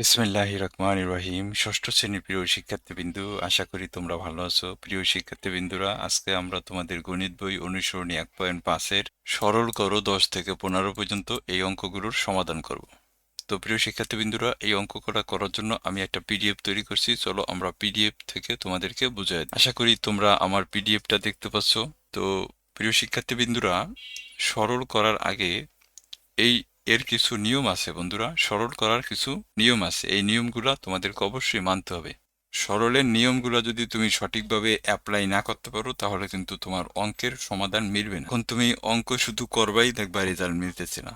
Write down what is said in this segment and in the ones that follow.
বিসমিল্লাহ রহমান রহিম। ষষ্ঠ শ্রেণির প্রিয় শিক্ষার্থীবৃন্দু, আশা করি তোমরা ভালো আছো। প্রিয় শিক্ষার্থীবৃন্দুরা, আজকে আমরা তোমাদের গণিত বই অনুসরণী এক পয়েন্ট পাঁচের সরল করো দশ থেকে পনেরো পর্যন্ত এই অঙ্কগুলোর সমাধান করব। তো প্রিয় শিক্ষার্থীবৃন্দুরা, এই অঙ্কটা করার জন্য আমি একটা পিডিএফ তৈরি করছি। চলো আমরা পিডিএফ থেকে তোমাদেরকে বুঝাই আশা করি তোমরা আমার পিডিএফটা দেখতে পাচ্ছ। তো প্রিয় শিক্ষার্থীবৃন্দুরা, সরল করার আগে এই এর কিছু নিয়ম আছে বন্ধুরা, সরল করার কিছু নিয়ম আছে। এই নিয়মগুলো তোমাদেরকে অবশ্যই মানতে হবে। সরলের নিয়মগুলো যদি তুমি সঠিকভাবে অ্যাপ্লাই না করতে পারো, তাহলে কিন্তু তোমার অঙ্কের সমাধান মিলবে না। এখন তুমি অঙ্ক শুধু করবাই দেখবা রেজাল্ট মিলতেছে না,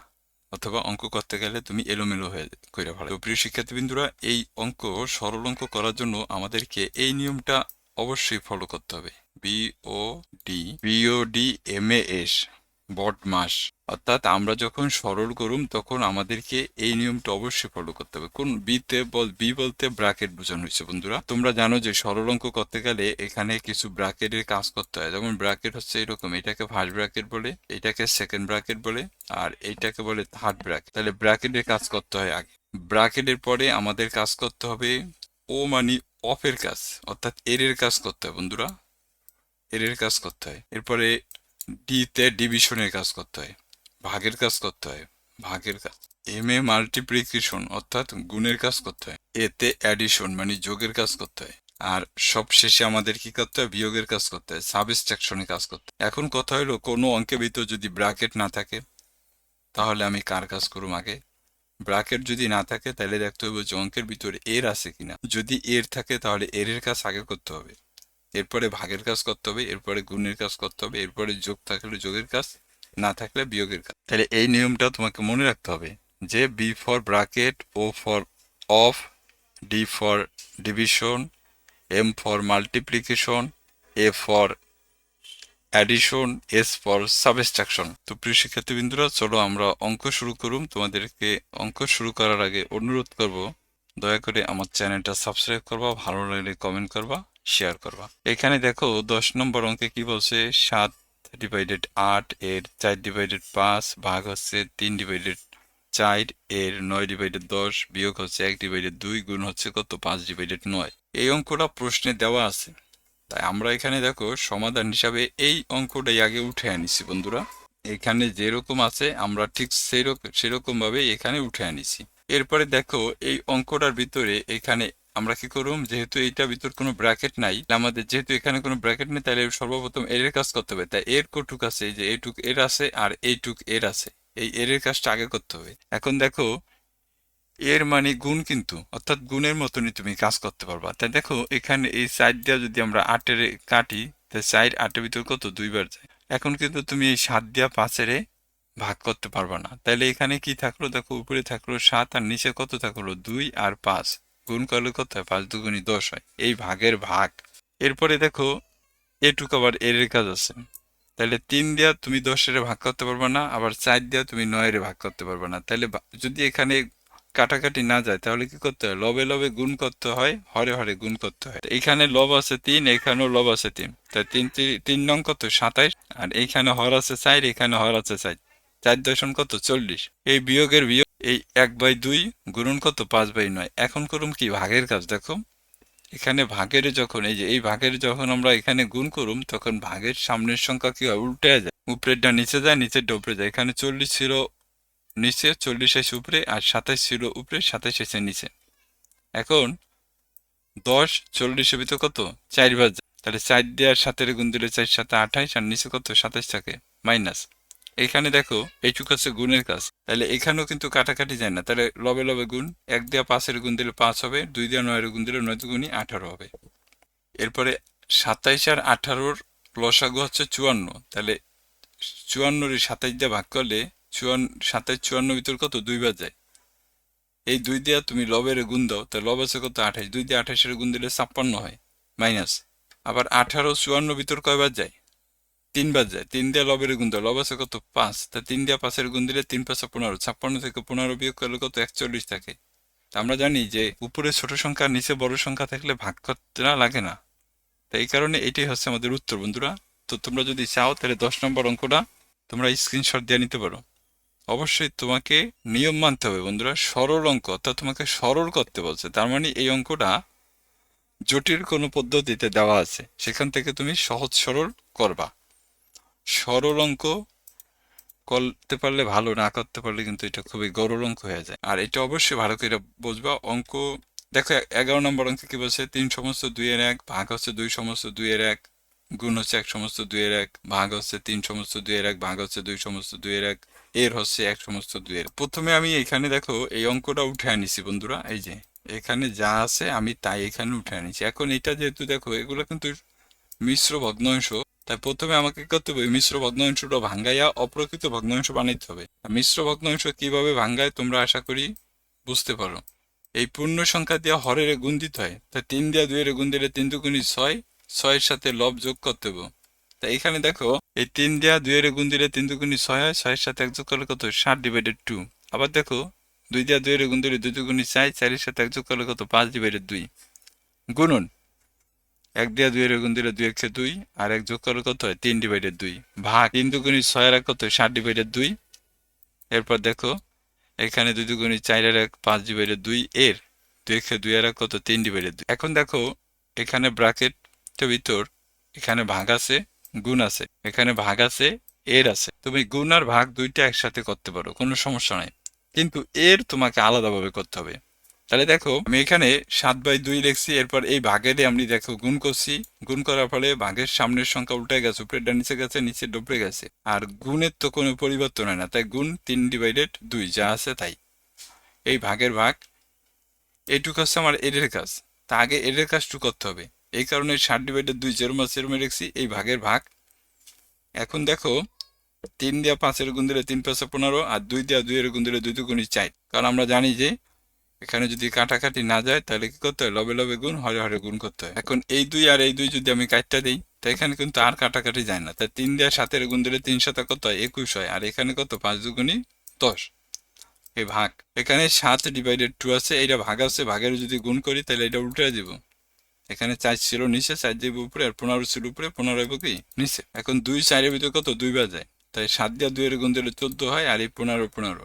অথবা অঙ্ক করতে গেলে তুমি এলোমেলো হয়ে করে ভালো তো প্রিয় শিক্ষার্থীবৃন্দুরা, এই অঙ্ক, সরল অঙ্ক করার জন্য আমাদেরকে এই নিয়মটা অবশ্যই ফলো করতে হবে। B O D B O D M A S বট মাস। অর্থাৎ আমরা যখন সরল করুম, তখন আমাদেরকে এই নিয়মটা অবশ্যই ফলো করতে হবে। কোন বিতে বল, বি বলতে ব্র্যাকেট বোঝানো হয়েছে বন্ধুরা। তোমরা জানো যে সরল অঙ্ক করতে গেলে এখানে কিছু ব্র্যাকেটের কাজ করতে হয়। যেমন ব্র্যাকেট হচ্ছে এরকম, এটাকে ফার্স্ট ব্র্যাকেট বলে, এটাকে সেকেন্ড ব্র্যাকেট বলে, আর এইটাকে বলে থার্ড ব্র্যাকেট তাহলে ব্র্যাকেটের কাজ করতে হয় আগে। ব্র্যাকেটের পরে আমাদের কাজ করতে হবে ও মানি অফের কাজ, অর্থাৎ এর কাজ করতে হয় বন্ধুরা। এর কাজ করতে হয়। এরপরে ডিতে ডিভিশনের কাজ করতে হয়, ভাগের কাজ করতে হয়, ভাগের কাজ। এম এ মাল্টিপ্লিকেশন অর্থাৎ গুণের কাজ করতে হয় এতে অ্যাডিশন মানে যোগের কাজ করতে হয়। আর সব শেষে আমাদের কি করতে হয়? বিয়োগের কাজ করতে হয় সাবস্ট্রাকশনের কাজ করতে হয়। এখন কথা হলো, কোনো অঙ্কের ভিতর যদি ব্র্যাকেট না থাকে, তাহলে আমি কার কাজ করুম আগে? ব্র্যাকেট যদি না থাকে, তাহলে দেখতে হবে যে অঙ্কের ভিতরে এর আছে কিনা। যদি এর থাকে, তাহলে এর কাজ আগে করতে হবে। এরপরে ভাগের কাজ করতে হবে, এরপরে গুণের কাজ করতে হবে, এরপরে যোগ থাকলে যোগের কাজ, না থাকলে বিয়োগের কাজ। তাহলে এই নিয়মটা তোমাকে মনে রাখতে হবে যে B for bracket O for of D for division M for multiplication A for addition S for subtraction তো প্রিয় শিক্ষার্থীবৃন্দুরা, চলো আমরা অঙ্ক শুরু করুম। তোমাদেরকে অঙ্ক শুরু করার আগে অনুরোধ করব দয়া করে আমার চ্যানেলটা সাবস্ক্রাইব করবা, ভালো লাগলে কমেন্ট করবা শেয়ার করবা। এখানে দেখো দশ নম্বর অঙ্কে কি বলছে? সাত ডিভাইডেড আট এর চার ডিভাইডেড পাঁচ, ভাগ হচ্ছে তিন ডিভাইডেড চার এর নয় ডিভাইডেড দশ, বিয়োগ হচ্ছে এক ডিভাইডেড দুই, গুণ হচ্ছে কত? পাঁচ ডিভাইডেড নয়। এই অঙ্কটা প্রশ্নে দেওয়া আছে। তাই আমরা এখানে দেখো সমাধান হিসাবে এই অঙ্কটাই আগে উঠে আনিছি বন্ধুরা। এখানে যেরকম আছে, আমরা ঠিক সেরকম সেরকম ভাবে এখানে উঠে আনিছি। এরপরে দেখো, এই অঙ্কটার ভিতরে এখানে আমরা কি করুম? যেহেতু এইটার ভিতর কোনো ব্র্যাকেট নাই আমাদের যেহেতু এখানে কোনো ব্র্যাকেট নেই, তাহলে সর্বপ্রথম এর কাজ করতে হবে। তাই এর কটুক আছে যে এইটুক এর আছে আর এইটুক এর আছে। এই এর এর কাজটা আগে করতে হবে। এখন দেখো এর মানে গুণ কিন্তু, অর্থাৎ গুণের মতনই তুমি কাজ করতে পারবা। তাই দেখো, এখানে এই সাইড দিয়ে যদি আমরা আটের কাটি তাই সাইড আটের ভিতর কত? দুইবার যায়। এখন কিন্তু তুমি এই সাত দিয়া পাঁচেরে ভাগ করতে পারবা না। তাহলে এখানে কি থাকল? দেখো, উপরে থাকল সাত আর নিচে কত থাকল? দুই আর পাঁচ। গুণ করলে কত হয়? পাঁচ দুগুণি দশ হয়। এই ভাগের ভাগ। এরপরে দেখো, এটুক আবার এর কাজ আছে। তাহলে তিন দিয়া তুমি দশের ভাগ করতে পারবে না, আবার চার দিয়া তুমি নয়ের ভাগ করতে পারবে না। তাহলে যদি এখানে কাটাকাটি না যায়, তাহলে কি করতে হয়? লবে লবে গুণ করতে হয়, হরে হরে গুণ করতে হয়। এখানে লব আছে তিন, এখানেও লব আছে তিন। তাই তিন তিন নং কত? সাতাইশ। আর এইখানে হর আছে চার, এখানে হর আছে চার। চার দশম কত? চল্লিশ। এই বিয়োগের বিয়োগ এই এক বাই দুই গুণন কত? পাঁচ বাই নয়। এখন করুম কি? ভাগের কাজ দেখো। এখানে ভাগের যখন, এই যে এই ভাগের যখন আমরা এখানে গুণ করুম, তখন ভাগের সামনের সংখ্যা কি হয়? উল্টে যায়। উপরেরটা নিচে যায় নিচেরটা উপরে যায়। এখানে চল্লিশ ছিল নিচে, চল্লিশ এসে উপরে, আর সাতাইশ ছিল উপরে সাতাইশ এসে নিচে। এখন দশ চল্লিশের ভিতর কত? চার বার যায়। তাহলে চার দেওয়ার সাতের গুণ দিলে চার সাথে আঠাইশ, আর নিচে কত? সাতাইশ থাকে, মাইনাস। এখানে দেখো, এইটুকু হচ্ছে গুণের কাজ। তাহলে এখানেও কিন্তু কাটাকাটি যায় না। তাহলে লবে লবে গুণ, এক দেওয়া পাঁচের গুণ দিলে পাঁচ হবে, দুই দেওয়া নয়ের গুণ দিলে নয় গুণই আঠারো হবে। এরপরে সাতাইশ আর আঠারোর লসাগু হচ্ছে চুয়ান্ন। তাহলে চুয়ান্নর সাতাইশ দিয়ে ভাগ করলে চুয়ান্ন সাতাইশ চুয়ান্ন ভিতর কত? দুইবার যায়। এই দুই দিয়া তুমি লবের গুণ দাও তা লব আছে কত? আঠাইশ। দুই দিয়ে আঠাইশের গুণ দিলে ছাপ্পান্ন হয়, মাইনাস। আবার আঠারো চুয়ান্ন ভিতর কয়বার যায়? তিনবার যায় তিন দিয়ে লবের গুণ দাও লব আছে কত? পাঁচ। তা তিন দিয়ে পাঁচের গুণ দিলে তিন পাঁচে পনেরো, ছাপ্পান্ন থেকে পনেরো বিয়োগ করলে কত? একচল্লিশ থাকে। তা আমরা জানি যে উপরে ছোট সংখ্যা, নিচে বড় সংখ্যা থাকলে ভাগ করতে না লাগে না। তো এই কারণে এটাই হচ্ছে আমাদের উত্তর, বন্ধুরা। তো তোমরা যদি চাও তাহলে দশ নম্বর অঙ্কটা তোমরা স্ক্রিনশট দিয়ে নিতে পারো। অবশ্যই তোমাকে নিয়ম মানতে হবে, বন্ধুরা। সরল অঙ্ক, অর্থাৎ তোমাকে সরল করতে বলছে। তার মানে এই অঙ্কটা জটিল কোনো পদ্ধতিতে দেওয়া আছে। সেখান থেকে তুমি সহজ সরল করবা। সরল অঙ্ক করতে পারলে ভালো, না করতে পারলে কিন্তু এটা খুবই গরল অঙ্ক হয়ে যায়। আর এটা অবশ্যই ভালো করে বুঝবা, অঙ্ক, দেখো এগারো নম্বর অঙ্কে কি বলছে? তিন সমস্ত দুইয়ের এক ভাগ হচ্ছে দুই সমস্ত দুইয়ের এক, গুণ হচ্ছে এক সমস্ত দুইয়ের এক, ভাগ হচ্ছে তিন সমস্ত দুইয়ের এক, ভাগ হচ্ছে দুই সমস্ত দুইয়ের এক, এর হচ্ছে এক সমস্ত দুই দুইয়ের। প্রথমে আমি এখানে দেখো, এই অঙ্কটা উঠে আনিছি বন্ধুরা, এই যে এখানে যা আছে আমি তাই এখানে উঠে আনিছি। এখন এটা যেহেতু দেখো, এগুলো কিন্তু মিশ্র ভগ্নাংশ তাই প্রথমে আমাকে করতে হবে, মিশ্র ভগ্নাংশটা ভাঙ্গাইয়া অপ্রকৃত ভগ্নাংশ বানাইতে হবে। মিশ্র ভগ্নাংশ কীভাবে ভাঙ্গায় তোমরা আশা করি বুঝতে পারো। এই পূর্ণ সংখ্যা দিয়ে হরের গুণ দিতে হয়, তাই তিন দিয়ে দুইয়ের গুণ দিলে তিন দুগুণি ছয়, ছয়ের সাথে লব যোগ করতে হবে। তাই এখানে দেখো, এই তিন দেওয়া দুইয়ের গুণ দিলে তিন দুগুণি ছয় হয়, ছয়ের সাথে এক যোগ করলে কত? সাত ডিভাইডেড টু আবার দেখো, দুই দেওয়া দুইয়ের গুণ দিলে দুই দুগুণি চার, চারের সাথে এক যোগ করলে কত? পাঁচ ডিভাইডেড দুই। গুণন। এক দিয়ে দুই এর গুণ দিলে দুই একশো দুই, আর এক যোগ করলে কত হয়? তিন ডিভাইডেড দুই। ভাগ তিন দুগুণি ছয় এক কত? ষাট ডিভাইডেড দুই। এরপর দেখো, এখানে দুই দুগুণি চার এক, পাঁচ ডিভাইডেড দুই, এর দুই একশো দুই আর এক কত? তিন ডিভাইডেড দুই। এখন দেখো, এখানে ব্র্যাকেটের ভিতর, এখানে ভাগ আছে, গুণ আছে। এখানে ভাগ আছে, এর আছে। তুমি গুণ আর ভাগ দুইটা একসাথে করতে পারো, কোনো সমস্যা নাই। কিন্তু এর তোমাকে আলাদাভাবে করতে হবে। তাহলে দেখো, আমি এখানে সাত বাই দুই লিখছি, এরপর এই ভাগের আমি দেখো গুণ করছি। গুণ করার ফলে ভাগের সামনের সংখ্যা উল্টে গেছে, উপরেরটা নিচে গেছে নিচে ডুবরে গেছে। আর গুণের তো কোনো পরিবর্তন হয় না, তাই গুণ তিন ডিভাইডেড দুই, যা আছে তাই। এই ভাগের ভাগ, এইটুকু হচ্ছে আমার এডের কাজ। তা আগে এডের কাজটু করতে হবে। এই কারণে ষাট ডিভাইডেড দুই যেরম আছে এরমে রেখছি, এই ভাগের ভাগ। এখন দেখো, তিন দেওয়া পাঁচের গুণ দিলে তিন পাঁচে পনেরো, আর দুই দেওয়া দুইয়ের গুণ দিলে দুই দুগুণই চাই কারণ আমরা জানি যে এখানে যদি কাটাকাটি না যায়, তাহলে কি করতে হয়? লবে লবে গুণ, হরে হরে গুণ করতে হয়। এখন এই দুই আর এই দুই যদি আমি কাটটা দিই, তো এখানে কিন্তু আর কাটাকাটি যায় না। তাই তিন দেওয়া সাতের গুণ দিলে তিন সাথে কত হয়? একুশ হয়। আর এখানে কত? পাঁচ দুগুণই দশ। এই ভাগ। এখানে সাত ডিভাইডেড টু আছে, এইটা ভাগ আছে। ভাগের যদি গুণ করি, তাহলে এটা উল্টে দিব। এখানে চার ছিল নিচে, চার দিব উপরে, আর পনেরো ছিল উপরে, পনেরো হইব কি? নিচে। এখন দুই চারের ভিতরে কত? দুই বাজায় তাই সাত দিয়ে দুইয়ের গুণ দিলে চোদ্দ হয়, আর এই পনেরো পনেরো।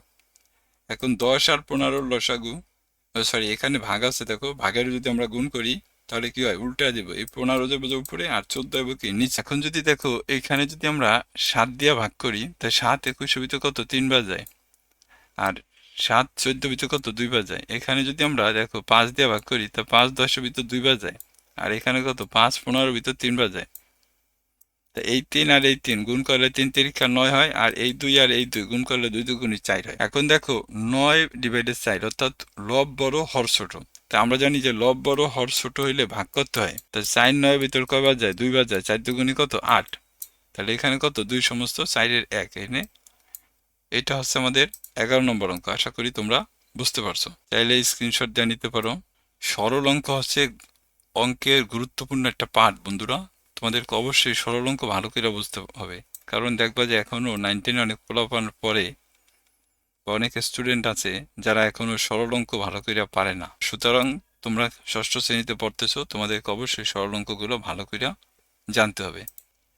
এখন দশ আর পনেরোর লসাগু সরি এখানে ভাগ আছে দেখো। ভাগের যদি আমরা গুণ করি, তাহলে কি হয়? উল্টা দিব। এই পনেরো যাব যে উপরে আর চোদ্দ হবে কি? নিচে। এখন যদি দেখো এখানে যদি আমরা সাত দিয়ে ভাগ করি তাই সাত একুশ ভিতরে কত? তিন বাজায় আর সাত, চোদ্দ ভিতরে কত? দুই বাজায় এখানে যদি আমরা দেখো, পাঁচ দিয়ে ভাগ করি, তা পাঁচ, দশ ভিতর দুই বাজায় আর এখানে কত? পাঁচ, পনেরো ভিতর তিন বাজায় তা এই তিন আর এই তিন গুণ করলে তিন তিরিক্ষা নয় হয়, আর এই দুই আর এই দুই গুণ করলে দুই দুগুণি চার হয়। এখন দেখো, নয় ডিভাইডেড চার অর্থাৎ লব বড় হর ছোট। তা আমরা জানি যে লব বড় হর ছোট হইলে ভাগ করতে হয়। তা চার নয় ভিতর কয় বাজায় দুই বাজায় চার দুগুণি কত? আট। তাহলে এখানে কত? দুই সমস্ত চারের এক। এনে এটা হচ্ছে আমাদের এগারো নম্বর অঙ্ক। আশা করি তোমরা বুঝতে পারছ। চাইলে স্ক্রিনশট দিয়ে নিতে পারো। সরল অঙ্ক হচ্ছে অঙ্কের গুরুত্বপূর্ণ একটা পার্ট বন্ধুরা। তোমাদেরকে অবশ্যই সরল অঙ্ক ভালো করে বুঝতে হবে। কারণ দেখবা যে এখনও নাইন টেনে অনেক ফলাফানোর পরে অনেক স্টুডেন্ট আছে যারা এখনও সরল অঙ্ক ভালো করে পারে না। সুতরাং তোমরা ষষ্ঠ শ্রেণীতে পড়তেছো, তোমাদেরকে অবশ্যই সরল অঙ্কগুলো ভালো করে জানতে হবে।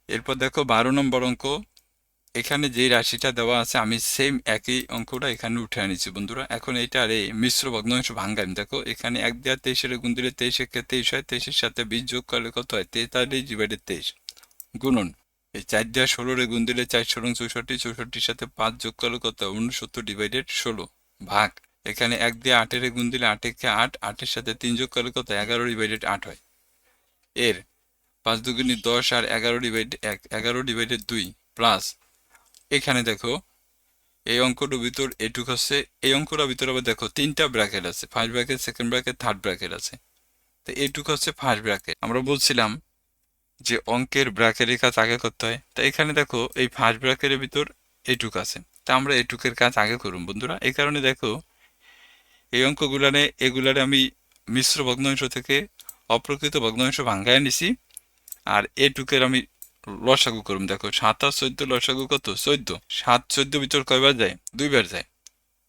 এরপর দেখো বারো নম্বর অঙ্ক। এখানে যে রাশিটা দেওয়া আছে, আমি সেম একই অঙ্কটা এখানে উঠে আনিছি বন্ধুরা। এখন এইটার এই মিশ্র ভগ্নাংশ ভাঙ্গাম দেখো, এখানে এক দেওয়া তেইশের গুণ দিলে তেইশ, একে তেইশ হয়, তেইশের সাথে বিশ যোগ করলে কত হয়? তেতাল্লিশ ডিভাইডেড তেইশ। গুণন। এই চার দেওয়া ষোলোরে গুণ দিলে চার ষোলো চৌষট্টি, চৌষট্টির সাথে পাঁচ যোগ করলে কত হয়? উনসত্তর ডিভাইডেড ষোলো। ভাগ। এখানে এক দিয়ে আটের গুণ দিলে আট একে আট, আটের সাথে তিন যোগ করলে কত এগারো ডিভাইডেড আট হয়। এর পাঁচ দুগুণি দশ আর এগারো ডিভাইড এক, এগারো ডিভাইডেড দুই প্লাস এখানে দেখো, এই অঙ্কটার ভিতর এটুক আছে, এই অঙ্কটার ভিতর আবার দেখো তিনটা ব্র্যাকেট আছে first bracket second bracket third bracket আছে। তো এটুক হচ্ছে ফার্স্ট ব্র্যাকেট আমরা বলছিলাম যে অঙ্কের ব্র্যাকেটের কাজ আগে করতে হয়। তা এখানে দেখো, এই ফার্স্ট ব্র্যাকেটের ভিতর এটুক আছে। তা আমরা এটুকের কাজ আগে করুন বন্ধুরা। এই কারণে দেখো, এই অঙ্কগুলানে, এগুলারে আমি মিশ্র ভগ্নাংশ থেকে অপ্রকৃত ভগ্নাংশ ভাঙ্গায় নিছি। আর এটুকের আমি লসাগু করুন দেখো সাত আর চোদ্দ, লসাগু কত? চোদ্দ। সাত, চোদ্দ ভিতর কয়বার যায়? দুইবার যায়।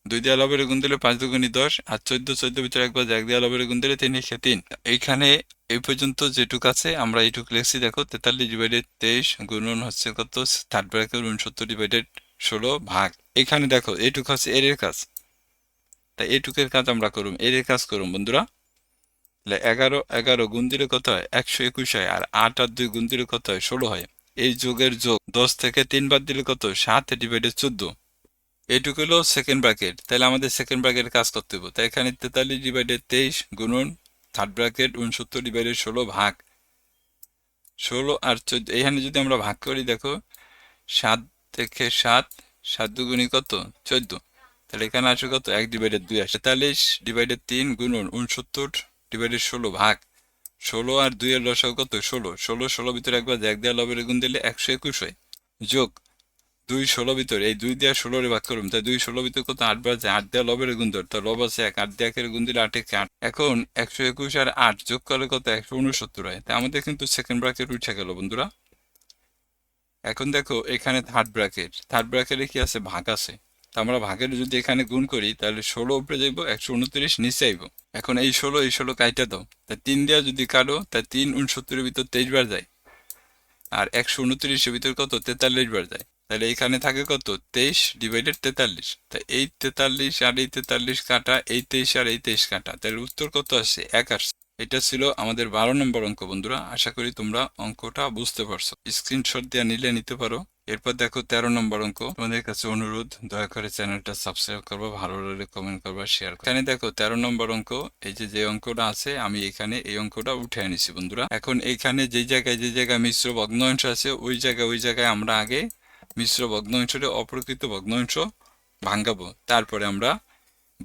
দুই দেওয়া লবের গুণ দিলে পাঁচ দুগুণি দশ, আর চোদ্দ চোদ্দ ভিতর একবার এক দেওয়া লবের গুণ দিলে তিন একে তিন। এইখানে এই পর্যন্ত যেটুক আছে, আমরা এইটুক লিখছি, দেখো, তেতাল্লিশ ডিভাইডেড তেইশ গুণন হচ্ছে কত? থার্ড ব্র্যাকেট উনসত্তর ডিভাইডেড ষোলো ভাগ। এখানে দেখো, এইটুকু হচ্ছে এর কাজ। তাই এইটুকের কাজ আমরা করুম, এর কাজ করুম, বন্ধুরা। তাহলে এগারো এগারো গুণ দিলে কত হয়? একশো একুশ হয়। আর আট আর দুই গুণ দিলে কত হয়? ষোলো হয়। এই যোগের যোগ দশ থেকে তিন বাদ দিলে কত? সাত ডিভাইডেড চোদ্দ। এটুকু হলো সেকেন্ড ব্র্যাকেট তাহলে আমাদের সেকেন্ড ব্র্যাকেট কাজ করতে হবে। তাই এখানে তেতাল্লিশ ডিভাইডেড তেইশ গুণন থার্ড ব্র্যাকেট উনসত্তর ডিভাইডেড ষোলো ভাগ। ষোলো আর চোদ্দ এখানে যদি আমরা ভাগ করি, দেখো, সাত থেকে সাত সাত দুগুণি কত? চোদ্দ। তাহলে এখানে আসে কত? এক ডিভাইডেড দুই আসে। তেতাল্লিশ ডিভাইডেড তিন গুণন উনসত্তর ডিভাইডেড ষোলো ভাগ। ষোলো আর দুইয়ের লসাও কত? ষোলো। ষোলো ষোলো ভিতরে একবার এক দেওয়া লবের গুণ দিলে একশো একুশ হয়। যোগ দুই, ষোলো ভিতর, এই দুই দেওয়া ষোলোরে ভাগ করুন তাই দুই, ষোলো ভিতর কত? আট বাজে আট দেওয়া লবের গুণ ধর তো লব আছে এক, আট দেওয়া গুণ দিলে আট একে আট। এখন একশো একুশ আর আট যোগ করলে কত? একশো উনসত্তর হয়। তাই আমাদের কিন্তু সেকেন্ড ব্র্যাকেট উঠে গেল বন্ধুরা। এখন দেখো, এখানে থার্ড ব্র্যাকেট থার্ড ব্র্যাকেটে কি আছে? ভাগ আছে। আমরা ভাগের যদি এখানে গুণ করি, তাহলে ষোলো উপরে যাইব একশো উনত্রিশ, নিচে আইব। এখন এই ষোলো এই ষোলো কাইটা দাও। তা তিন দেওয়া যদি কাটো, তা তিন উনসত্তরের ভিতর তেইশ বার যায়। আর একশো উনত্রিশের ভিতর কত? তেতাল্লিশ বার যায়। তাহলে এখানে থাকে কত? তেইশ ডিভাইডেড তেতাল্লিশ। তা এই তেতাল্লিশ আর এই তেতাল্লিশ কাটা, এই তেইশ আর এই তেইশ কাটা। তাহলে উত্তর কত আসছে? এক আসছে। এটা ছিল আমাদের বারো নম্বর অঙ্ক, বন্ধুরা। আশা করি তোমরা অঙ্কটা বুঝতে পারছ। স্ক্রিনশট দিয়ে নিলে নিতে পারো। এরপর দেখো তেরো নম্বর অঙ্ক। তোমাদের কাছে অনুরোধ, দয়া করে চ্যানেলটা সাবস্ক্রাইব করব, ভালো লাগলে কমেন্ট করবা শেয়ার এখানে দেখো তেরো নম্বর অঙ্ক, এই যে যে অঙ্কটা আছে, আমি এখানে এই অঙ্কটা উঠে আনিছি বন্ধুরা। এখন এখানে যে জায়গায় যে জায়গায় মিশ্র ভগ্নাংশ আছে, ওই জায়গায় ওই জায়গায় আমরা আগে মিশ্র ভগ্নাংশটা, অপ্রকৃত ভগ্নাংশ ভাঙ্গাবো তারপরে আমরা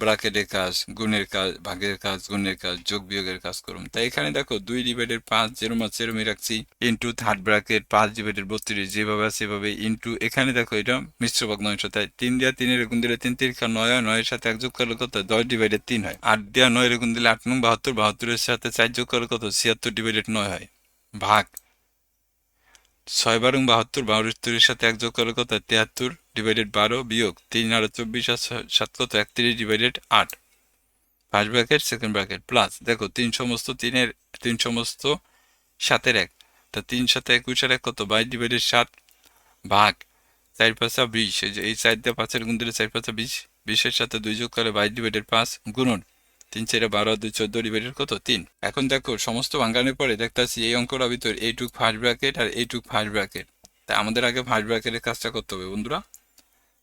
ব্রাকেটের কাজ, গুণের কাজ, ভাগের কাজ, গুণের কাজ, যোগ বিয়োগের কাজ করুন। তাই এখানে দেখো দুই ডিভাইডের পাঁচ যেরম আছে এরমই রাখছি ইন্টু থার্ড ব্রাকেট পাঁচ ডিভাইডের বত্রিশ, যেভাবে আছে সেভাবে ইন্টু এখানে দেখো এটা মিশ্র ভগ্নাংশ। তাই তিন দেওয়া তিনের গুণ দিলে তিন তিরিখা নয় হয় নয়ের সাথে এক যোগ করলে কত? দশ ডিভাইডেড তিন হয়। আট দেওয়া নয়ের গুণ দিলে আট নং, বাহাত্তর, বাহাত্তরের সাথে চার যোগ করলে কত? ছিয়াত্তর ডিভাইডেড নয় হয়। ভাগ। ছয় বারং বাহাত্তর বাহাত্তরের সাথে এক যোগ করলে কত? তিয়াত্তর ডিভাইডেড বারো বিয়োগ তিন আরও চব্বিশ আর সাত কত? একত্রিশ ডিভাইডেড আট। First bracket second bracket plus দেখো, তিন সমস্ত তিনের, তিন সমস্ত সাতের এক। তা তিন সাথে একুশ আর এক কত? বাইশ ডিভাইডেড সাত ভাগ চার পাঁচা বিশ। এই যে চার দিয়ে পাঁচের গুণ দিলে চার পাঁচা বিশ। বিশের সাথে দুই যোগ করে বাইশ ডিভাইডেড পাঁচ গুণন। তিন চারে বারো, দুই, চোদ্দ ডিভাইডেড কত? তিন। এখন দেখো, সমস্ত ভাঙ্গানোর পরে দেখতেছি এই অঙ্কটার ভিতর এইটুক ফার্স্ট ব্র্যাকেট আর এইটুক ফার্স্ট ব্র্যাকেট তাই আমাদের আগে ফার্স্ট ব্র্যাকেটের কাজটা করতে হবে বন্ধুরা।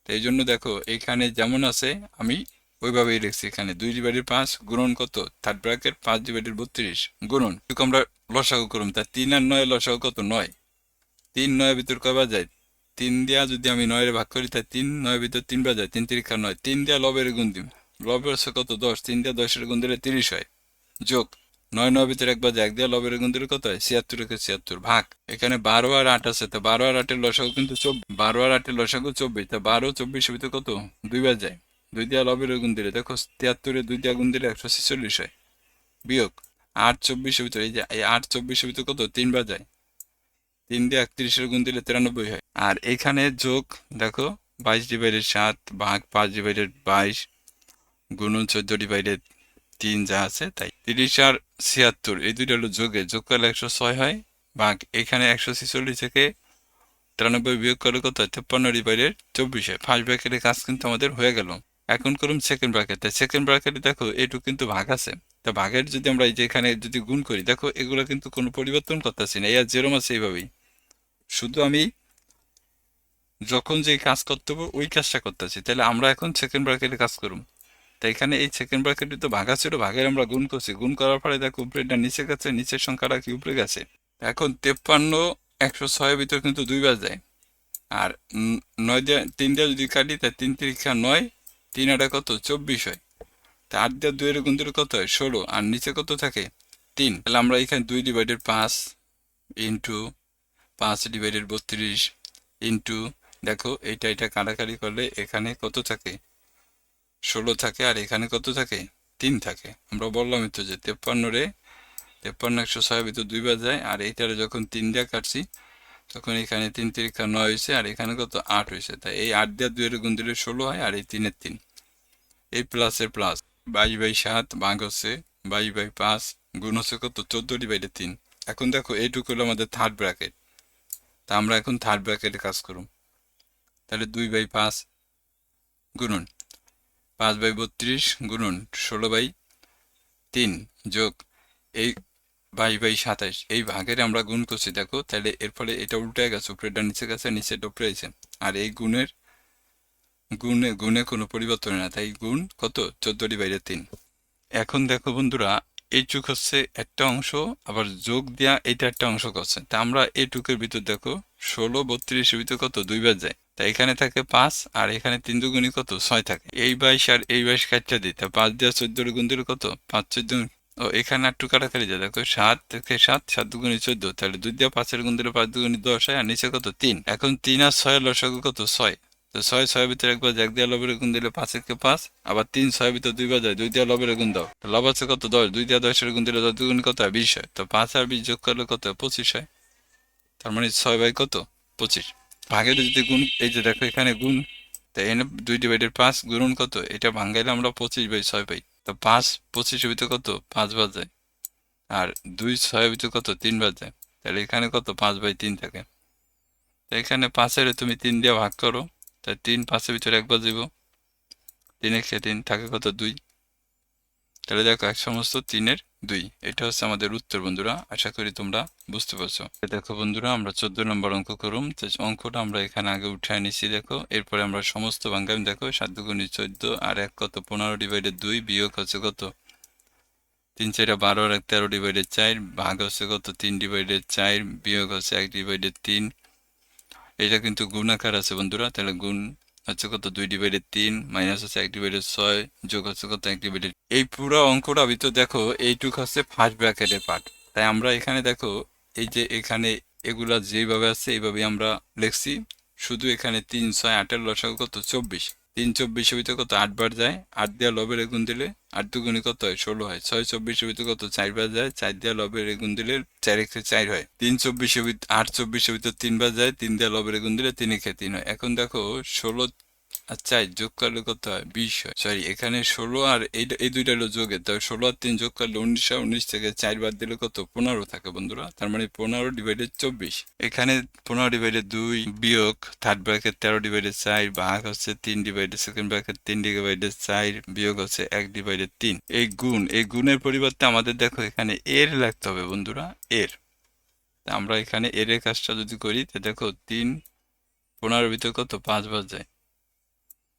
তো এই জন্য দেখো এইখানে যেমন আছে, আমি ওইভাবেই লিখছি এখানে। দুই ডিভাইডেড পাঁচ, গুণন কত? থার্ড ব্র্যাকেট পাঁচ ডিভাইডেড বত্রিশ, গুণন। একটু আমরা লসাগু করুন, তা তিন আর নয় লসাগু কত? নয়। তিন নয়ের ভিতর কয়বার যায় তিন দিয়া যদি আমি নয়ের ভাগ করি তাই তিন নয়ের ভিতর তিনবার যায় তিন তিরিখা নয়। তিন দিয়া লবের গুণ দিম। লবের হচ্ছে কত দশ, তিন দিয়া দশের গুণ দিলে তিরিশ হয়। যোগ, নয় নয় ভিতরে একবার এক দিয়া লবের গুণ দিলে কত হয়? ছিয়াত্তর ছিয়াত্তর ভাগ। এখানে বারো আর আট আছে, তো বারো আর আটের লসাগু কিন্তু চব্বিশ বারো আর আটের লসাগু চব্বিশ, তা বারো চব্বিশের ভিতরে কত? দুইবার যায়। দুই দিয়া লবের গুণ দিলে দেখো, তিয়াত্তরে দুই দিয়া গুণ দিলে একশো ছেচল্লিশ হয়। বিয়োগ, আট চব্বিশের ভিতরে এই যে, এই আট চব্বিশের ভিতরে কত? তিনবার যায়। তিন দিয়ে একত্রিশের গুণ দিলে তিরানব্বই হয়। আর এখানে যোগ, দেখো, বাইশ ডিভাইডেড সাত ভাগ পাঁচ ডিভাইডেড বাইশ গুণন চোদ্দ ডিভাইডেড তিন যা আছে, তাই তিরিশ আর ছিয়াত্তর, এই দুইটা হলো যোগে। যোগ করলে একশো ছয় হয়, ভাগ এখানে একশো ছেচল্লিশ থেকে তিরানব্বই বিয়োগ করলে কত হয়? তেপ্পান্ন ডিভাইডেড চব্বিশ ফার্স্ট ব্র্যাকেটের কাজ কিন্তু আমাদের হয়ে গেল। এখন করুন সেকেন্ড ব্র্যাকেট। তাই সেকেন্ড ব্র্যাকেটে দেখো এইটুকু কিন্তু ভাগ আছে। তা ভাগের যদি আমরা এই যে এখানে যদি গুণ করি, দেখো এগুলো কিন্তু কোনো পরিবর্তন করতেছি না। এই আর যেরম আছে এইভাবেই। শুধু আমি যখন যে কাজ করতে হবে, ওই কাজটা করতেছি। তাহলে আমরা এখন সেকেন্ড ব্র্যাকেটে কাজ করুম তাই এখানে এই সেকেন্ড ব্র্যাকেটে তো ভাগা ছিল ভাগের আমরা গুণ করছি। গুণ করার পরে দেখো উপরেটা নিচে গেছে নিচের সংখ্যাটা কি উপরে গেছে? এখন তেপ্পান্ন, একশো ছয়ের ভিতর কিন্তু দুইবার যায়। আর নয় দিয়ে, তিন দিয়ে যদি কাটি তাই তিন তিরিখা নয়, তিন আটা কত? চব্বিশ হয়। তা আট দিয়ে দুইয়ের গুণ দিলে কত হয়? ষোলো। আর নিচে কত থাকে? তিন। তাহলে আমরা এখানে দুই ডিভাইডেড পাঁচ ইন্টু পাঁচ ডিভাইডেড বত্রিশ ইন্টু দেখো, এইটা এটা কাটাকাটি করলে এখানে কত থাকে? ষোলো থাকে আর এখানে কত থাকে? তিন থাকে। আমরা বললামই তো যে তেপ্পান্ন রে, তেপ্পান্ন একশো ছয় ভিতর দুইবার যায়, আর এইটারে যখন তিন দিয়ে কাটছি, তখন এখানে তিন তিরিখা নয় হয়েছে, আর এখানে কত আট হয়েছে। তাই এই আট দিয়ে দুইয়ের গুণ দিলে ষোলো হয়, আর এই তিনের তিন। এই প্লাসের প্লাস বাইশ বাই সাত ভাগ হচ্ছে বাইশ বাই পাঁচ, গুণ হচ্ছে কত? চোদ্দ ডিভাইডে তিন। এখন দেখো, এইটুকু হলো আমাদের থার্ড ব্র্যাকেট তা আমরা এখন থার্ড ব্র্যাকেটে কাজ করুম তাহলে দুই বাই পাঁচ গুণন। পাঁচ বাই বত্রিশ গুণন ষোলো বাই তিন যোগ এই বাইশ বাই সাতাইশ। এই ভাগের আমরা গুণ করছি, দেখো। তাহলে এর ফলে এটা উল্টে গেছে উপরেটা নিচে গেছে, নিচে আছে আর এই গুণের গুণে গুণে কোনো পরিবর্তন না। তাই গুণ কত? চোদ্দটি বাইরে তিন। এখন দেখো বন্ধুরা এই এইটুক হচ্ছে একটা অংশ, আবার যোগ দেয়া এটা একটা অংশ করছে। তা আমরা এই এইটুকের ভিতর দেখো, ষোলো, বত্রিশের ভিতর কত? দুইবার যায়। তা এখানে থাকে পাঁচ, আর এখানে তিন দুগুণি কত? ছয় থাকে। এই বাইশ আর এই বাইশ কাটটা দিই। তা পাঁচ দেওয়া চোদ্দ গুণ দিলে কত? পাঁচ চোদ্দ ও, এখানে আর একটু কাটাকাটি যায় দেখো, সাত থেকে সাত সাত দুগুণি চোদ্দ। তাহলে দুই দেওয়া পাঁচের গুণ দিলে পাঁচ দুগুণি দশ হয়, আর নিচে কত? তিন। এখন তিন আর ছয় লসাগু কত? ছয়। তো ছয়, ছয়ের ভিতরে একবার এক দেওয়া লবের গুণ দিলে পাঁচেরকে পাঁচ, আবার তিন ছয়ের ভিতরে দুইবার যায় দুই দেওয়া লবের গুণ দাও। তো লব আছে কত? দশ। দুই দেওয়া দশের গুণ দিলে দশ দুগুণ কত বিশ হয়। তো পাঁচ আর বিশ যোগ করলে কত? পঁচিশ হয়। তার মানে ছয় বাই কত? পঁচিশ। ভাগের যদি গুণ, এই যে দেখো এখানে গুণ, তো এনে দুই ডিভাইডেড পাঁচ গুণন কত? এটা ভাঙ্গাইলে আমরা পঁচিশ বাই ছয় পাই। তো পাঁচ পঁচিশের ভিতরে কত? পাঁচ বার যায় আর দুই ছয়ের ভিতরে কত? তিন বার যায় তাহলে এখানে কত? পাঁচ বাই তিন থাকে। তো এখানে পাঁচের তুমি তিন দিয়ে ভাগ করো। তাই তিন পাঁচের ভিতরে একবার দিব তিন একে তিন থাকে কত? দুই। তাহলে দেখো, এক সমস্ত তিনের দুই। এটা হচ্ছে আমাদের উত্তর, বন্ধুরা। আশা করি তোমরা বুঝতে পারছ। দেখো, বন্ধুরা, আমরা চোদ্দ নম্বর অঙ্ক করুম। অঙ্কটা আমরা এখানে আগে উঠায় নিছি, দেখো। এরপরে আমরা সমস্ত বাঙ্গাম দেখো, সাত দুগুণি চোদ্দ আর এক কত পনেরো ডিভাইডেড দুই, বিয়োগ হচ্ছে কত? তিন চারটা বারো আর এক তেরো ডিভাইডেড চার, ভাগ হচ্ছে কত? তিন ডিভাইডেড চার, বিয়োগ হচ্ছে এক ডিভাইডেড তিন। এটা কিন্তু গুণ আকার আছে, বন্ধুরা। তাহলে গুণ হচ্ছে কত দুই ডিভাইডেড তিন মাইনাস হচ্ছে এক ডিভাইডেড ছয়, যোগ হচ্ছে কত এক ডিভাইডেড এই পুরো অঙ্কটা ভিতর দেখো, এইটুক হচ্ছে ফার্স্ট ব্র্যাকেটের পার্ট তাই আমরা এখানে দেখো, এই যে এখানে এগুলা যেভাবে আছে এইভাবে আমরা লিখছি। শুধু এখানে তিন, ছয়, আটের লসাগু কত? চব্বিশ। তিন চব্বিশ হইতে কত? আটবার যায়, আট দেওয়া লবে রেগুন দিলে আট দুগুণে কত হয়? ষোলো হয়। ছয় চব্বিশ হইতে কত? চারবার যায়, চার দেওয়া লবে রেগুন দিলে চার একে চার হয়। তিন চব্বিশ আট চব্বিশের ভিতরে তিনবার যায়, তিন দেওয়া লবের এগুন দিলে তিন একে তিন হয়। এখন দেখো, ষোলো আর চার যোগ করলে কত হয়? বিশ হয়। সরি এখানে ষোলো আর এই দুইটা হলো যোগের। তবে ষোলো আর তিন যোগ করলে উনিশ হয়। উনিশ থেকে চার বাদ দিলে কত? পনেরো থাকে বন্ধুরা। তার মানে পনেরো ডিভাইডেড চব্বিশ। এখানে পনেরো ডিভাইডেড দুই বিয়োগ থার্ড ব্র্যাকেট তেরো ডিভাইডেড চার, ভাগ হচ্ছে তিন ডিভাইডেড সেকেন্ড ব্র্যাকেট তিন ডিভাইডেড চার, বিয়োগ হচ্ছে এক ডিভাইডেড তিন। এই গুণ, এই গুণের পরিবর্তে আমাদের দেখো এখানে এর লাগতে হবে বন্ধুরা, এর। আমরা এখানে এর কাজটা যদি করি, তো দেখো তিন পনেরোর ভিতরে কত? পাঁচ বার যায়।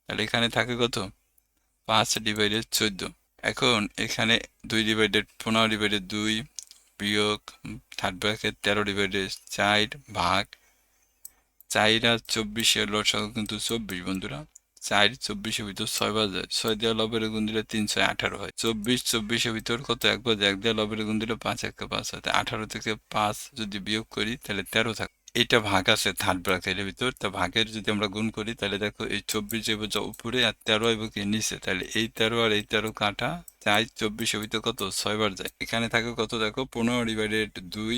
তাহলে এখানে থাকে কত? পাঁচ ডিভাইডেড চোদ্দ। এখন এখানে দুই ডিভাইডেড পনেরো ডিভাইডেড দুই বিয়োগ থার্ড ব্র্যাকেট তেরো ডিভাইডেড চার ভাগ। চার আর চব্বিশের লসাগু কিন্তু চব্বিশ বন্ধুরা। চার চব্বিশের ভিতর ছয় বাজার ছয় দেওয়া লবের গুণ দিলে তিন ছয় আঠারো হয়। চব্বিশ চব্বিশের ভিতর কত এক বাজে এক দেওয়া লবের গুণ দিলে পাঁচ এক পাঁচ হয়। আঠারো থেকে পাঁচ যদি বিয়োগ করি, তাহলে তেরো থাকে এটা ভাগ আছে থার্ড ব্র্যাকেটের ভিতর। তা ভাগের যদি আমরা গুণ করি, তাহলে দেখো এই চব্বিশ যা উপরে আর তেরো এবং কি নিচে। তাহলে এই তেরো আর এই তেরো কাটা চাই চব্বিশের ভিতর কত? ছয়বার যায়। এখানে থাকে কত দেখো? পনেরো ডিভাইডেড দুই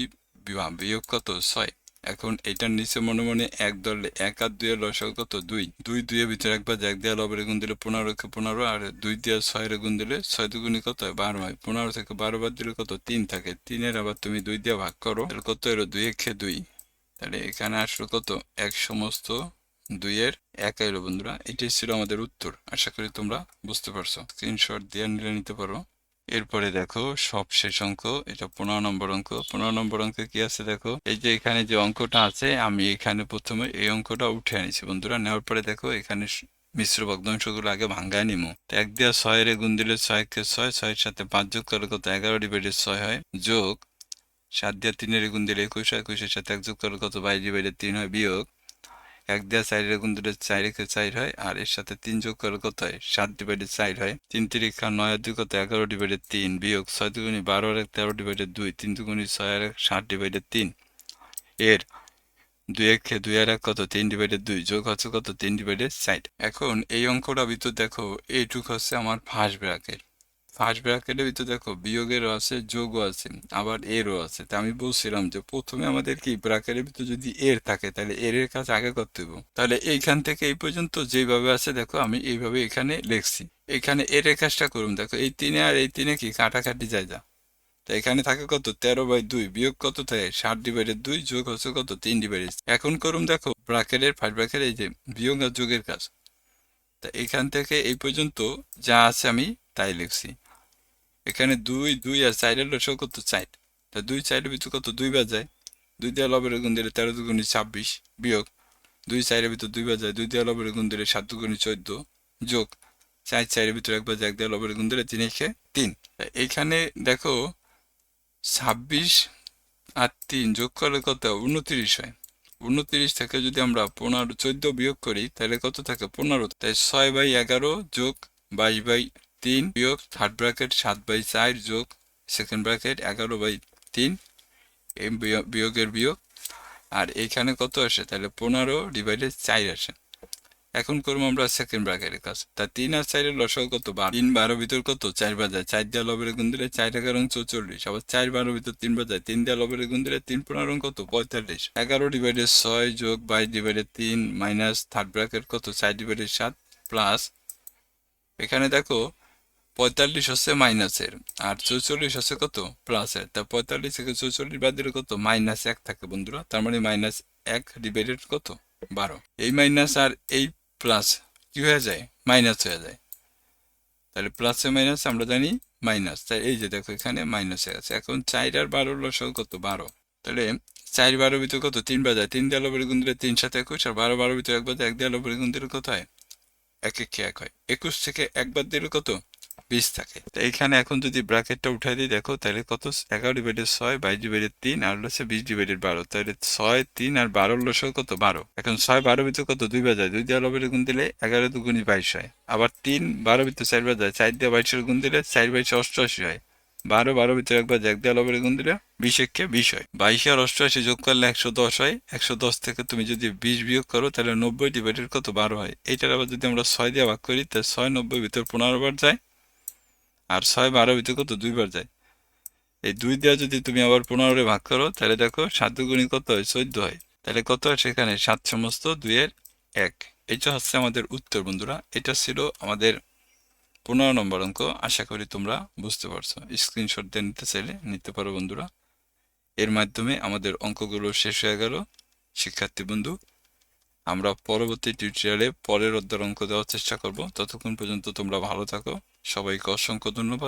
বিয়োগ কত? ছয়। এখন এটার নিচে মনে মনে এক দলে এক আর দুইয়ের লসাগু কত? দুই। দুই দুইয়ের ভিতরে একবার এক দেওয়া লবের গুণ দিলে পনেরো কে পনেরো, আর দুই দেওয়া ছয়ের গুণ দিলে ছয় দুগুণি কত? হয় বারো হয়। পনেরো থেকে বারো বার দিলে কত? তিন থাকে। তিনের আবার তুমি দুই দিয়ে ভাগ করো, তাহলে কত এলো? দুই একে দুই। তাহলে এখানে আসলো কত? এক সমস্ত দুইয়ের এক এলো বন্ধুরা। এটাই ছিল আমাদের উত্তর। আশা করি তোমরা বুঝতে পারছ। স্ক্রিনশট দিয়ে নিলে নিতে পারো। এরপরে দেখো, সব শেষ অঙ্ক। এটা পনেরো নম্বর অঙ্ক। পনেরো নম্বর অঙ্কে কি আছে দেখো? এই যে এখানে যে অঙ্কটা আছে, আমি এখানে প্রথমে এই অঙ্কটা উঠে আনিছি। বন্ধুরা, নেওয়ার পরে দেখো, এখানে মিশ্র ভগ্নাংশগুলো আগে ভাঙ্গায় নিমো। এক দেওয়া ছয়ের গুণ দিলে ছয়কে ছয়, ছয়ের সাথে পাঁচ যোগ করলে কত? এগারো ডিভাইডেড ছয় হয় যোগ সাত দেওয়া তিনের গুণ দিলে একুশ হয় একুশের সাথে এক যোগ করলে কত? বাইশ ডিভাইডেড তিন হয় বিয়োগ। এক দেওয়া চারের গুণ দিলে চার রেখে চার হয়, আর এর সাথে তিন যোগ করলে কত হয়? সাত ডিভাইডেড চার হয়। তিন তিরিক্ষা নয় দুই কত? এগারো ডিভাইডেড তিন, বিয়োগ ছয় দুগুণি বারো আর এক তেরো ডিভাইডেড দুই, তিন দুগুণি ছয় আর এক সাত ডিভাইডেড তিন। এর দুই এক দুই আর এক কত? তিন ডিভাইডেড দুই, যোগ হচ্ছে কত? তিন ডিভাইডেড চার। এখন এই অঙ্কটা ভিতর দেখো, এইটুক হচ্ছে আমার ফার্স্ট ব্র্যাকেট ফার্স্ট ব্র্যাকেটের ভিতর দেখো বিয়োগেরও আছে, যোগও আছে, আবার এরও আছে। তা আমি বলছিলাম যে, প্রথমে আমাদের কি ব্র্যাকেটের ভিতরে যদি এর থাকে, তাহলে এর এর কাজ আগে করতে হবে তাহলে এইখান থেকে এই পর্যন্ত যেভাবে আছে, দেখো, আমি এইভাবে এখানে লিখছি। এখানে এর এর কাজটা করুন। দেখো, এই তিনে আর এই তিনে কি কাটাকাটি যায় যা তো এখানে থাকে কত? তেরো বাই দুই। বিয়োগ কত থাকে? ষাট ডিভাইডেড দুই, যোগ হচ্ছে কত? তিন ডিভাইডেড এখন করুন, দেখো ব্রাকেটের ফাইভ ব্রাকেট এই যে, বিয়োগ আর যোগের কাজ। তা এখান থেকে এই পর্যন্ত যা আছে আমি তাই লিখছি। এখানে দুই দুই আর চারের লসও কত চার? তা দুই চারের ভিতর কত? দুই বাজায়। দুই দেওয়া লবের গুণ দিলে তেরো দুগুণি ছাব্বিশ বিয়োগ। দুই চারের ভিতর দুই বাজায়। দুই দেওয়া লবের গুণ দিলে সাত দুগুণি চোদ্দ যোগ। চার চারের ভিতর এক বাজায়, এক দেওয়া লবের গুণ দিলে তিন একে তিন। তা এইখানে দেখো ছাব্বিশ আর তিন যোগ করলে কত? উনত্রিশ হয়। উনত্রিশ থেকে যদি আমরা পনেরো, চোদ্দ বিয়োগ করি, তাহলে কত থাকে? পনেরো। তাই ছয় বাই এগারো যোগ বাইশ বাই তিন বিয়োগ থার্ড ব্র্যাকেট সাত বাই চার যোগ সেকেন্ড ব্র্যাকেট এগারো বাই তিন বিয়োগের বিয়োগ। আর এইখানে কত আসে? তাহলে পনেরো ডিভাইডেড চার আসে। এখন করব আমরা সেকেন্ড ব্র্যাকেটের কাজ। তা তিন আর চারের লসাও কত? বারো। তিন বারো ভিতর কত? চার বাজার চার দেওয়া লবের গুণ দিলে চার এগারো চৌচল্লিশ। আবার চার বারো ভিতর তিন বাজার তিন দেওয়া লবের গুণ দিলে তিন পনেরো কত? পঁয়তাল্লিশ। এগারো ডিভাইডেড ছয় যোগ বাইশ ডিভাইডেড তিন মাইনাস থার্ড ব্র্যাকেট কত? চার ডিভাইডেড সাত প্লাস এখানে দেখো পঁয়তাল্লিশ হচ্ছে মাইনাসের, আর চৌচল্লিশ হচ্ছে কত? প্লাসের। তা পঁয়তাল্লিশ থেকে চৌচল্লিশ বাদ দিলে কত? মাইনাস এক থাকে বন্ধুরা, তার মানে মাইনাস এক ডিভাইডেড কত? বারো। এই মাইনাস আর এই প্লাস কি হয়ে যায়? মাইনাস হয়ে যায়। তাহলে প্লাসে মাইনাস আমরা জানি মাইনাস। তাই এই যে দেখো এখানে মাইনাস হয়ে গেছে। এখন চার আর বারো লসাও কত? বারো। তাহলে চার বারো ভিতরে কত? তিন বাজায় তিন দেওয়াল উপরে গুণ দিলে তিন সাথে একুশ, আর বারো বারো ভিতরে এক বাজায় এক উপরে গুণ দিলে কত হয়? এক এক হয়। একুশ থেকে একবার দিলে কত? বিশ থাকে। তো এইখানে এখন যদি ব্র্যাকেটটা উঠাই দিই, দেখো তাহলে কত? এগারো ডিভাইডেড ছয়, বাইশ ডিভাইডেড তিন, আর হচ্ছে বিশ ডিভাইডেড বারো। তাহলে ছয়, তিন, আর বারো লসও কত? বারো। এখন ছয় বারো ভিতরে কত? দুই বাজায়। দুই দেওয়া লবের গুণ দিলে এগারো দুগুণি বাইশ হয়। আবার তিন বারো ভিতরে চার বাজায়। চার দিয়ে বাইশের গুণ দিলে চার বাইশে অষ্টআশি হয়। বারো বারো ভিতরে একবার এক দেওয়া লবের গুণ দিলে বিশ একে বিশ হয়। বাইশে আর অষ্টআশি যোগ করলে একশো দশ হয়। একশো দশ থেকে তুমি যদি বিশ বিয়োগ করো, তাহলে নব্বই ডিভাইডেড কত? বারো হয়। এইটার আবার যদি আমরা ছয় দিয়ে ভাগ করি, তাহলে ছয় নব্বই ভিতর পনেরো বার যায়। আর ছয় বারো ভিতরে কত? দুইবার যায়। এই দুই দেওয়া যদি তুমি আবার পনেরোরে ভাগ করো, তাহলে দেখো সাত দুগুণি কত হয়? চোদ্দ হয়। তাহলে কত হয় সেখানে? সাত সমস্ত দুইয়ের এক। এটা হচ্ছে আমাদের উত্তর, বন্ধুরা। এটা ছিল আমাদের পনেরো নম্বর অঙ্ক। আশা করি তোমরা বুঝতে পারছ। স্ক্রিনশট দিয়ে নিতে চাইলে নিতে পারো, বন্ধুরা। এর মাধ্যমে আমাদের অঙ্কগুলো শেষ হয়ে গেল। শিক্ষার্থী বন্ধু আমরা পরবর্তী টিউটোরিয়ালে পরের অধ্যায়ের অঙ্ক দেওয়ার চেষ্টা করব। ততক্ষণ পর্যন্ত তোমরা ভালো থাকো। সবাইকে অসংখ্য ধন্যবাদ।